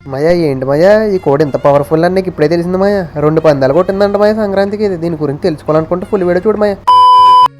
మయా ఏంటి మయా? ఈ కోడి ఇంత పవర్ఫుల్ అని నీకు ఇప్పుడే తెలిసింది మయ్య రెండు పందాలు కొట్టిందంట మయ్య సంక్రాంతికి. ఇది దీని గురించి తెలుసుకోవాలనుకుంటే ఫుల్ వీడియో చూడు మయ్య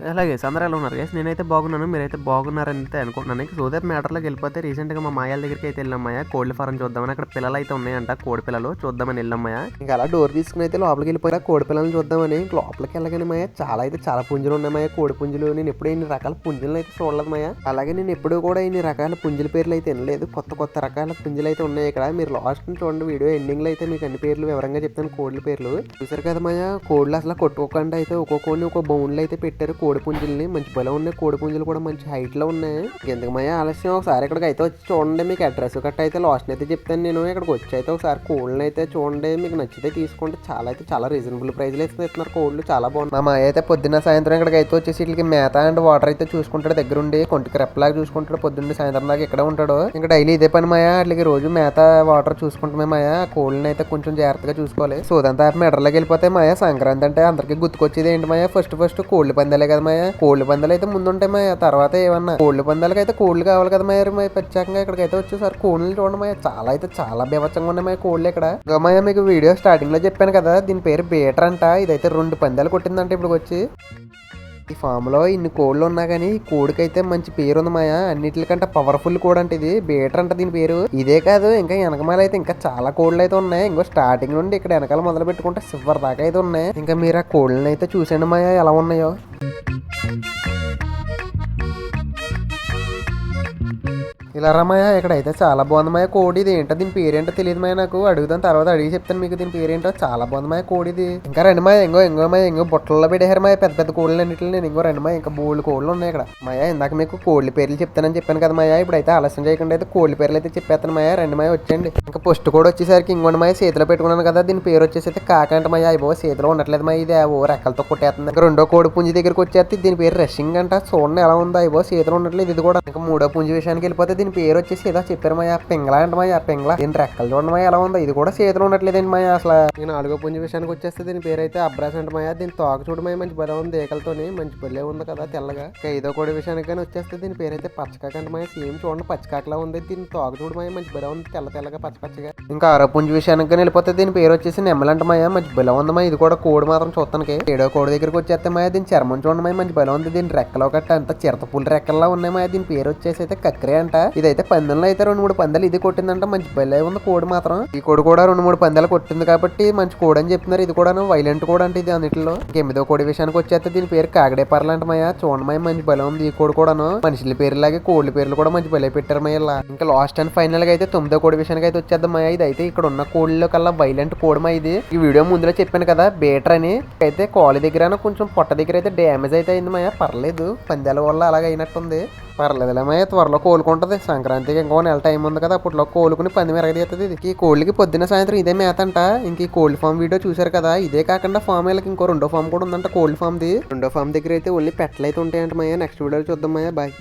అలాగే అందరూ ఎలా ఉన్నారు. గైస్ నేనైతే బాగున్నాను. మీరైతే బాగున్నారని అయితే అనుకుంటున్నాను. సో దట్ మ్యాటర్లోకి వెళ్ళిపోతే రీసెంట్గా మా మాయాల దగ్గరికి అయితే వెళ్ళామయ్య కోళ్ళ ఫారం చూద్దామని. అక్కడ పిల్లలు అయితే ఉన్నాయంట. కోడి పిల్లలు. చూద్దామని వెళ్ళామయ్య ఇంకా అలా డోర్ తీసుకుని అయితే లోపలికి వెళ్ళిపోయినా కోడి పిల్లల్ని చూద్దామని లోపలికి వెళ్ళగానే మాయ చాలా అయితే చాలా పుంజులు ఉన్నాయి కోడి పుంజులు. నేను ఎప్పుడు ఇన్ని రకాల పుంజులను అయితే చూడలేదు మాయ. అలాగే నేను ఎప్పుడు కూడా ఇన్ని రకాల పుంజుల పేర్లు అయితే వినలేదు. కొత్త కొత్త రకాల పుంజులు అయితే ఉన్నాయి ఇక్కడ. మీరు లాస్ట్ చూడండి. వీడియో ఎండింగ్లో అయితే మీకు అన్ని పేర్లు వివరంగా చెప్తాను. కోళ్ళ పేర్లు. చూసారు కదా మాయ? కోళ్ళు అసలు కొట్టుకోకుండా అయితే ఒక్కొక్క ఒక బౌన్లు అయితే పెట్టారు. కోడిపుంజుల్ని మంచి బలం ఉన్నాయి. కోడిపుంజులు కూడా మంచి హైట్లో ఉన్నాయి. ఎందుకు మయ ఆలస్యం? ఒకసారి ఇక్కడికి అయితే వచ్చి చూడండి. మీకు అడ్రస్ గట్ట అయితే లాస్ట్ అయితే చెప్తాను నేను. ఇక్కడికి వచ్చి అయితే ఒకసారి కోళ్ళని అయితే చూడండి. మీకు నచ్చితే తీసుకోండి చాలా అయితే చాలా రీజనబుల్ ప్రైస్లో అయితే ఇస్తున్నారు. కోళ్ళు చాలా బాగుంది మా మాయ అయితే పొద్దున్న సాయంత్రం ఇక్కడికి అయితే వచ్చేసి వీటికి మేత అండ్ వాటర్ అయితే చూసుకుంటాడు దగ్గరుండి. కొంటికి రెప్పలాగా చూసుకుంటాడు. పొద్దున్న సాయంత్రం దాకా ఇక్కడ ఉంటాడు. ఇంకా డైలీ ఇదే పని మాయా. వాటికి రోజు మేత వాటర్ చూసుకుంటామే మాయ. కోళ్ళని అయితే కొంచెం జాగ్రత్తగా చూసుకోవాలి. సోదంతా మెడలోకి వెళ్ళిపోతే మాయ సంక్రాంతి అంటే అందరికి గుర్తుకొచ్చేది ఏంటి మాయా? ఫస్ట్ ఫస్ట్ కోళ్ళు పందాలే కదా. మాయ? కోళ్ళు పందాలు అయితే ముందుంటాయి మాయ. తర్వాత ఏమన్నా? కోళ్ళు పందాలకు అయితే కోళ్ళు కావాలి కదా మాయ మాయ? ప్రత్యేకంగా ఇక్కడికైతే వచ్చేసారి. కోళ్ళు చూడండి మాయ. చాలా అయితే చాలా బీభత్సంగా ఉన్నాయి మాయ కోళ్ళు ఇక్కడ. మాయ మీకు వీడియో స్టార్టింగ్లో చెప్పాను కదా. దీని పేరు బీటర్ అంట. ఇదైతే రెండు పందాలు కొట్టిందంట ఇప్పుడు వచ్చి. ఈ ఫామ్లో ఇన్ని కోళ్ళు ఉన్నా కానీ ఈ కోడికైతే మంచి పేరు ఉంది మాయా. అన్నిటికంటే పవర్ఫుల్ కోడ్ అంటే ఇది. బీటర్ అంట దీని పేరు. ఇదే కాదు ఇంకా వెనకమాల అయితే ఇంకా చాలా కోళ్ళు అయితే ఉన్నాయి. ఇంకో స్టార్టింగ్ నుండి ఇక్కడ వెనకాల మొదలు పెట్టుకుంటే సివర్ దాకా అయితే ఉన్నాయి. ఇంకా మీరు ఆ కోళ్ళని అయితే చూసండి మాయా. ఎలా ఉన్నాయో? Thank you. ఇలా రమయ్య ఇక్కడ అయితే చాలా బాగుంది మాయ కోడి ఇది. ఏంటో దీని పేరేంటో తెలియదు మాయ నాకు. అడుగుదాం తర్వాత అడిగి చెప్తాను మీకు దీని పేరేంటో. చాలా బాగుందమాయ కోడి ఇది. ఇంకా రెండు మాయ ఇంకో ఇంకో మాయ ఇంకో బుట్టల్లో పెట్టారు మాయ. పెద్ద పెద్ద కోళ్ళు అన్నింటిలో నేను ఇంకో రెండు మాయ ఇంకా బోళ్ళు కోళ్ళు ఉన్నాయి ఇక్కడ. మాయ ఇందాక మీకు కోళ్ళ పేర్లు చెప్తానని చెప్పాను కదా మాయ. ఇప్పుడు అయితే ఆలస్యం చేయకుండా అయితే కోళ్ళ పేర్లు అయితే చెప్పేస్తాను మాయ. రెండు మాయ వచ్చేయండి. ఇంకా పోస్ట్ కూడా వచ్చేసరికి ఇంకోటి మాయ చేతిలో పెట్టుకున్నాను కదా. దీని పేరు వచ్చేసి అయితే కాకంట మాయ. అయిపో చేతిలో ఉండట్లేదు మాయ ఇది. ఓ రెక్కలతో కొట్టేస్తుంది. ఇంకా రెండో కోడి పుంజి దగ్గరికి వచ్చేస్తే దీని పేరు రషింగ్ అంట. చూడండి ఎలా ఉందో. అయిపో చేతిలో ఉండట్లేదు. ఇది కూడా ఇంకా మూడో పుంజి విషయానికి వెళ్ళిపోతే దీని పేరు వచ్చేసి ఏదో చెప్పారు మాయ. పింగళ అంట మాయ పింగళ. దీని రెక్కలు చూడండి మాయ ఎలా ఉందో. ఇది కూడా చేతిలో ఉండట్లేదండి మాయ అసలు. ఈ నాలుగో పుంజి విషయానికి వచ్చేస్తే దీని పేరు అయితే అబ్రాస్ అంట మాయ. దీని తోక చూడు మాయ మంచి బలం ఉంది. ఏకలతోని మంచి బల్లే ఉంది కదా తెల్లగా. ఐదో కోడి విషయానికి కానీ వచ్చేస్తే దీని పేరు అయితే పచ్చకాక అంట మాయ. సేమ్ చూడండి పచ్చకాకలా ఉంది. దీని తోక చూడు మాయ మంచి బలం ఉంది. తెల్ల తెల్లగా పచ్చ పచ్చగా. ఇంకా ఆరో పుంజి విషయానికి కానీ వెళ్ళిపోతే దీని పేరు వచ్చేసి నెమ్మలంట మాయ. మంచి బలం ఉంది మాయ. ఇది కూడా కోడి మాత్రం చూస్తానికి ఏడో కోడి దగ్గరికి వచ్చేస్తే మాయ దీని చర్మం చూడండి మాయ. మంచి బలం ఉంది. దీని రెక్కలో గట్ట అంత చిరతపూల రెక్కల్లా ఉన్నాయి మాయ. దీని పేరు వచ్చేసి అయితే కక్రే అంట. ఇదైతే పందెంలో అయితే రెండు మూడు పందాలు ఇది కొట్టిందంట మంచి బలే ఉంది కోడి మాత్రం. ఈ కోడి కూడా రెండు మూడు పందాలు కొట్టింది కాబట్టి మంచి కోడి అని చెప్తున్నారు ఇది కూడా వైలెంట్ కోడి అంటే ఇది అన్నిటిలో. ఎనిమిదో కోడి విషయానికి వచ్చేస్తే దీని పేరు కాగడే పర్లంట మాయ. చూడమయ్య మంచి బలం ఉంది ఈ కోడి కూడాను. మనుషుల పేరులాగే కోళ్ళ పేర్లు కూడా మంచి బలే పెట్టారు మాయ ఇలా. ఇంకా లాస్ట్ అండ్ ఫైనల్గా అయితే తొమ్మిదో కోడి విషయానికి అయితే వచ్చేద్దాం మాయ. ఇది అయితే ఇక్కడ ఉన్న కోళ్ళలో కల్లా వైలెంట్ కోడి మా ఇది. ఈ వీడియో ముందులో చెప్పాను కదా బేటర్ అని. అయితే కాలు దగ్గర కొంచెం పొట్ట దగ్గర అయితే డ్యామేజ్ అయితే అయింది మాయ. పర్లేదు పందాల వల్ల అలాగ పర్లేదులే మా త్వరలో కోలుకుంటది. సంక్రాంతికి ఇంకో నెల టైం ఉంది కదా అప్పట్లో కోలుకుని పంది మెరగదీస్తుంది ఇది. ఈ కోళ్ళకి పొద్దున సాయంత్రం ఇదే మేత అంట. ఇంక ఈ కోల్డ్ ఫామ్ వీడియో చూసారు కదా ఇదే కాకుండా ఫామ్ వీళ్ళకి ఇంకో రెండో ఫామ్ కూడా ఉందంట కోల్డ్ ఫామ్ది రెండో ఫామ్ దగ్గర అయితే ఓన్లీ పెట్టలు అయితే ఉంటాయంట మయ్య నెక్స్ట్ వీడియో చూద్దాం మయ్య బాయ్